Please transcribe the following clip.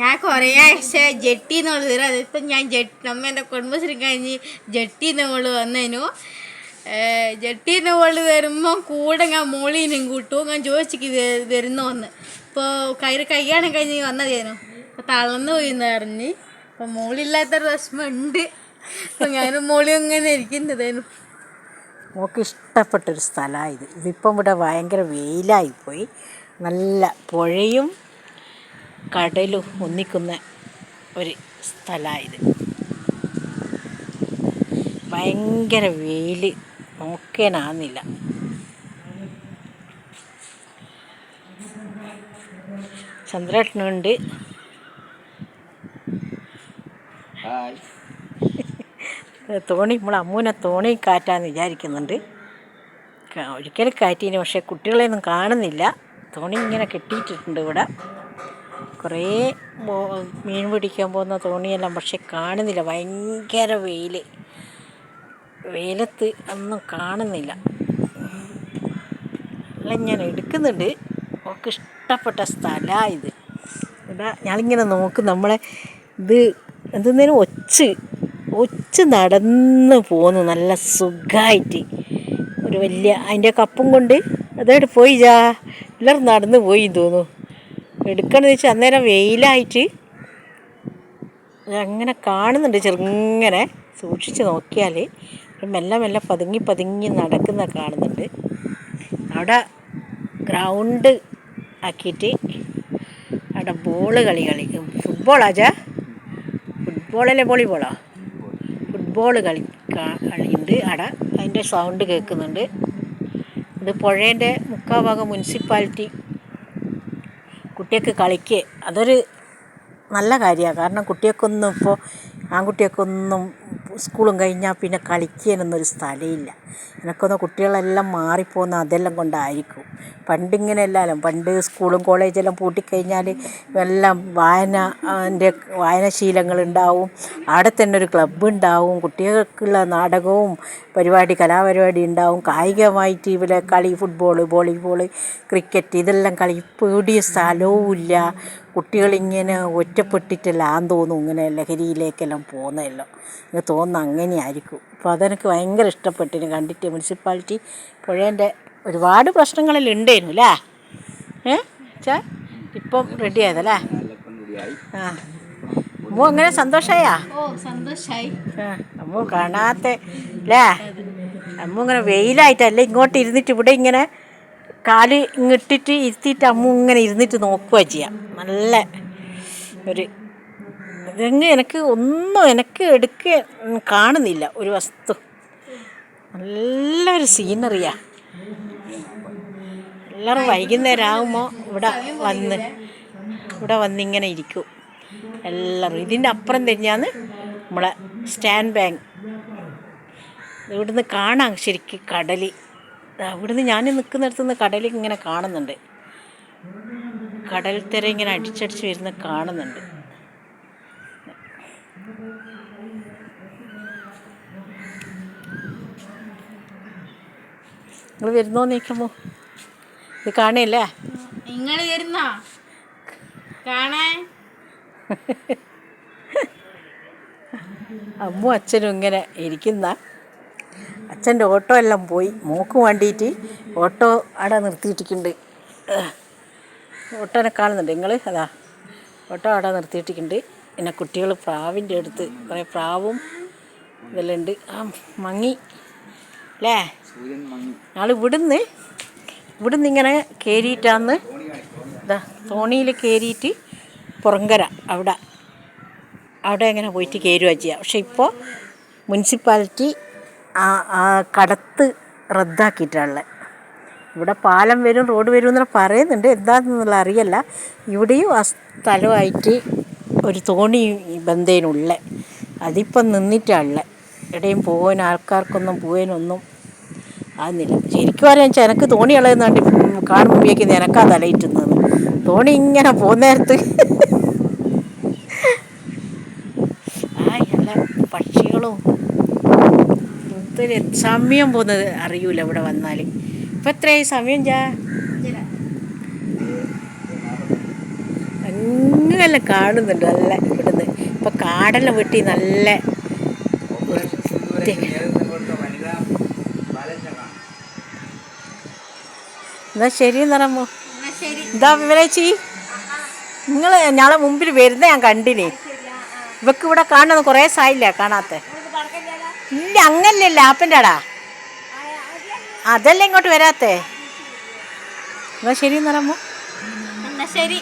ഞാൻ കുറേ ആഴ്ച ജെട്ടി എന്നുള്ളത് അതിപ്പം ഞാൻ ജെട്ടി നമ്മ എന്റെ കുടുംബശ്രീ കഴിഞ്ഞ് ജെട്ടി എന്നോൾ വന്നതിനു ജെട്ടി എന്നോൾ വരുമ്പം കൂടെ ഞാൻ മോളീനും കൂട്ടും. ഞാൻ ചോദിച്ചിക്ക് വരുന്നു വന്ന് ഇപ്പോൾ കയറി കയ്യാണം കഴിഞ്ഞ് വന്നതേനു. അപ്പോൾ തളർന്നു പോയി എന്ന് പറഞ്ഞ് അപ്പോൾ മോളില്ലാത്തൊരു വിഷമമുണ്ട്. അപ്പോൾ ഞാനും മോളി ഇങ്ങനെ ഇരിക്കുന്നതേനു. മോൾക്ക് ഇഷ്ടപ്പെട്ടൊരു സ്ഥലമാണ് ഇത്. ഇതിപ്പം ഇവിടെ ഭയങ്കര വെയിലായിപ്പോയി. നല്ല പുഴയും കടലും ഒന്നിക്കുന്ന ഒരു സ്ഥലമായത് ഭയങ്കര വെയിൽ നോക്കാനാകുന്നില്ല ചന്ദ്രേട്ടനുണ്ട്. തോണി നമ്മൾ അമ്മൂനെ തോണി കാറ്റാന്ന് വിചാരിക്കുന്നുണ്ട്. ഒരിക്കലും കാറ്റീന് പക്ഷേ കുട്ടികളെയൊന്നും കാണുന്നില്ല. തോണി ഇങ്ങനെ കെട്ടിയിട്ടിട്ടുണ്ട് ഇവിടെ. കുറേ മീൻ പിടിക്കാൻ പോകുന്ന തോണിയെല്ലാം പക്ഷെ കാണുന്നില്ല. ഭയങ്കര വെയിൽ വെയിലത്ത് ഒന്നും കാണുന്നില്ല. എല്ലാം ഞാൻ എടുക്കുന്നുണ്ട്. ഒക്കെ ഇഷ്ടപ്പെട്ട സ്ഥലമാണ് ഇത്. ഇവിടെ ഞാനിങ്ങനെ നോക്കും നമ്മളെ ഇത് എന്തെന്നേലും ഒച്ച് ഒച്ച് നടന്ന് പോന്നു. നല്ല സുഖമായിട്ട് ഒരു വലിയ അതിന്റെ കപ്പും കൊണ്ട് അതോടെ പോയി ജാ എല്ലാവരും നടന്ന് പോയി തോന്നുന്നു. എടുക്കണമെന്ന് വെച്ചാൽ അന്നേരം വെയിലായിട്ട് അങ്ങനെ കാണുന്നുണ്ട് ചെറുങ്ങനെ സൂക്ഷിച്ച് നോക്കിയാൽ മെല്ലെ മെല്ലെ പതുങ്ങി പതുങ്ങി നടക്കുന്ന കാണുന്നുണ്ട്. അവിടെ ഗ്രൗണ്ട് ആക്കിയിട്ട് അവിടെ ബോൾ കളി കളിക്കും. ഫുട്ബോളാച്ചാ ഫുട്ബോളല്ലേ വോളിബോളോ? ഫുട്ബോൾ കളി കളിയുണ്ട്. അവിടെ അതിന്റെ സൗണ്ട് കേൾക്കുന്നുണ്ട്. ഇത് പുഴേന്റെ മുക്കാൽ ഭാഗം മുനിസിപ്പാലിറ്റി കുട്ടികൾക്ക് കളിക്കുക അതൊരു നല്ല കാര്യമാണ് കാരണം കുട്ടികൾക്കൊന്നും ഇപ്പോൾ ആൺകുട്ടികൾക്കൊന്നും സ്കൂളും കഴിഞ്ഞാൽ പിന്നെ കളിക്കാനൊന്നും ഒരു സ്ഥലമില്ല എനിക്കൊന്ന് കുട്ടികളെല്ലാം മാറിപ്പോകുന്ന അതെല്ലാം കൊണ്ടായിരിക്കും. പണ്ടിങ്ങനെ എല്ലാവരും പണ്ട് സ്കൂളും കോളേജെല്ലാം പൂട്ടിക്കഴിഞ്ഞാൽ എല്ലാം വായന അതിന്റെ വായനാശീലങ്ങളുണ്ടാവും അവിടെ തന്നെ ഒരു ക്ലബ്ബ് ഉണ്ടാവും. കുട്ടികൾക്കുള്ള നാടകവും പരിപാടി കലാപരിപാടി ഉണ്ടാവും. കായികമായിട്ട് ഇവിടെ കളി ഫുട്ബോൾ വോളിബോൾ ക്രിക്കറ്റ് ഇതെല്ലാം കളി. പേടിയ സ്ഥലവും ഇല്ല കുട്ടികളിങ്ങനെ ഒറ്റപ്പെട്ടിട്ടെല്ലാം തോന്നും. ഇങ്ങനെ ലഹരിയിലേക്കെല്ലാം പോകുന്നതെല്ലാം. എനിക്ക് തോന്നുന്നു അങ്ങനെയായിരിക്കും. അപ്പോൾ അതെനിക്ക് ഭയങ്കര ഇഷ്ടപ്പെട്ടിന് കണ്ടിട്ട് മുനിസിപ്പാലിറ്റി പുഴേന്റെ ഒരുപാട് പ്രശ്നങ്ങളിൽ ഉണ്ടായിരുന്നു അല്ലേ? ഏ? ചാ ഇപ്പം റെഡി ആയതല്ലേ? ആ. അമ്മ അങ്ങനെ സന്തോഷായി? അമ്മ അമ്മു കാണാത്ത അല്ലേ? അമ്മ ഇങ്ങനെ വെയിലായിട്ടല്ല ഇങ്ങോട്ട് ഇരുന്നിട്ട് ഇവിടെ ഇങ്ങനെ കാൽ ഇങ്ങിട്ടിട്ട് ഇരുത്തിയിട്ട് അമ്മ ഇങ്ങനെ ഇരുന്നിട്ട് നോക്കുക ചെയ്യാം. നല്ല ഒരു ഇതെങ്ങ് എനിക്ക് ഒന്നും എനിക്ക് എടുക്ക കാണുന്നില്ല ഒരു വസ്തു. നല്ലൊരു സീനറിയാ എല്ലാവരും വൈകുന്നേരം ആകുമ്പോൾ ഇവിടെ വന്ന് ഇവിടെ വന്നിങ്ങനെ ഇരിക്കും. എല്ലാവരും ഇതിന്റെ അപ്പുറം തന്നെയാണ് നമ്മളെ സ്റ്റാൻഡ് ബാങ്ക്. ഇവിടുന്ന് കാണാം ശരിക്കും കടൽ അവിടുന്ന് ഞാൻ നിൽക്കുന്നിടത്ത് നിന്ന് ഇങ്ങനെ കാണുന്നുണ്ട്. കടൽ തിര ഇങ്ങനെ അടിച്ചടിച്ച് വരുന്ന കാണുന്നുണ്ട്. നിങ്ങൾ വരുന്നോ നീക്കുമോ ഇത് കാണില്ലേ നിങ്ങൾ വരുന്നോ? കാണാൻ? അമ്മു അച്ഛനും ഇങ്ങനെ ഇരിക്കുന്ന. അച്ഛന്റെ ഓട്ടോ എല്ലാം പോയി. മോക്ക് വേണ്ടിയിട്ട് ഓട്ടോ അവിടെ നിർത്തിയിട്ടിട്ടുണ്ട് ഓട്ടോനെ കാണുന്നുണ്ട്. നിങ്ങൾ അതാ ഓട്ടോ അവിടെ നിർത്തിയിട്ടിട്ടുണ്ട് പിന്നെ കുട്ടികൾ പ്രാവിന്റെ അടുത്ത് കുറേ പ്രാവും ഇതെല്ലാം ഉണ്ട്. ആ മങ്ങി. അല്ലേ ഞങ്ങൾ ഇവിടുന്ന് ഇവിടുന്ന് ഇങ്ങനെ കയറിയിട്ടാന്ന് ഇതാ തോണിയിൽ കയറിയിട്ട് പുറങ്കര അവിടെ അവിടെ എങ്ങനെ പോയിട്ട് കയറുക ചെയ്യുക പക്ഷെ ഇപ്പോൾ മുനിസിപ്പാലിറ്റി ആ കടത്ത് റദ്ദാക്കിയിട്ടുള്ളത് ഇവിടെ പാലം വരും റോഡ് വരും എന്ന് പറയുന്നുണ്ട്. എന്താണെന്നുള്ള അറിയല്ല. ഇവിടെയും ആ സ്ഥലമായിട്ട് ഒരു തോണി ബന്ധേനുള്ള. അതിപ്പം നിന്നിട്ടാണുള്ളത്. എവിടെയും പോകാൻ ആൾക്കാർക്കൊന്നും പോകാനൊന്നും ആകുന്നില്ല ശരിക്കും പറയാൻ വെച്ചാൽ എനിക്ക് തോണി ഇളകുന്നുണ്ട് കാണുമ്പോൾ ഉപയോഗിക്കുന്നത് എനക്കാ തലയിട്ടുന്നത് തോണി ഇങ്ങനെ പോകുന്നേരത്ത് ആ എല്ലാ പക്ഷികളും. ഒത്തിരി സമയം പോകുന്നത് അറിയൂല ഇവിടെ വന്നാൽ ഇപ്പം എത്രയായി? സമയം ചാ അങ്ങനെ കാണുന്നുണ്ട് നല്ല ഇവിടുന്ന്. ഇപ്പം കാടെല്ലാം വെട്ടി നല്ല എന്നാ ശരി എന്നാ എന്താ വിമലേച്ചി. നിങ്ങൾ ഞങ്ങളെ മുമ്പിൽ വരുന്ന ഞാൻ കണ്ടിനി ഇവക്ക് ഇവിടെ കാണുന്നത് കുറേ സായില്ല കാണാത്ത? ഇല്ല അങ്ങനല്ല ആപ്പന്റെ ആടാ അതല്ലേ ഇങ്ങോട്ട് വരാത്തേ? എന്നാ ശരി എന്നാ ശരി.